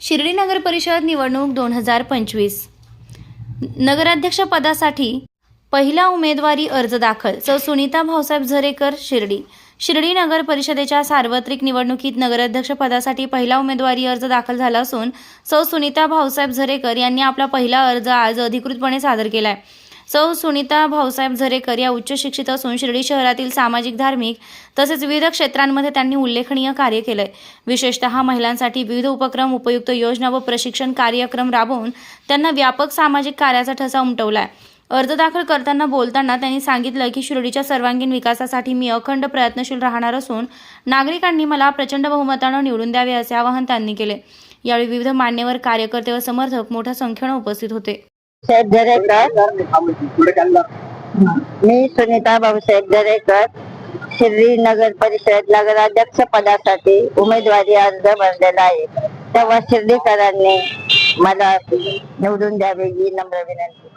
शिर्डी नगर परिषद निवडणूक दोन हजार पंचवीस. नगराध्यक्षपदासाठी पहिला उमेदवारी अर्ज दाखल सौ सुनीता भाऊसाहेब झरेकर शिर्डी. शिर्डी नगर परिषदेच्या सार्वत्रिक निवडणुकीत नगराध्यक्षपदासाठी पहिला उमेदवारी अर्ज दाखल झाला असून सौ सुनीता भाऊसाहेब झरेकर यांनी आपला पहिला अर्ज आज अधिकृतपणे सादर केला आहे सौ सुनीता भाऊसाहेब झरेकर या उच्च शिक्षित असून शिर्डी शहरातील सामाजिक धार्मिक तसेच विविध क्षेत्रांमध्ये त्यांनी उल्लेखनीय कार्य केलंय. विशेषतः महिलांसाठी विविध उपक्रम उपयुक्त योजना व प्रशिक्षण कार्यक्रम राबवून त्यांना व्यापक सामाजिक कार्याचा ठसा उमटवलाय. अर्ज दाखल करताना बोलताना त्यांनी सांगितलं की शिर्डीच्या सर्वांगीण विकासासाठी मी अखंड प्रयत्नशील राहणार असून नागरिकांनी मला प्रचंड बहुमतानं निवडून द्यावे असे आवाहन त्यांनी केले. यावेळी विविध मान्यवर कार्यकर्ते व समर्थक मोठ्या संख्येनं उपस्थित होते. साहेब दरेकर मी सुनीता भाऊसाहेब दरेकर शिर्डी नगर परिषद नगराध्यक्ष पदासाठी उमेदवारी अर्ज भरलेला आहे. तेव्हा शिर्डीकरांनी मला निवडून द्यावे ही नम्र विनंती.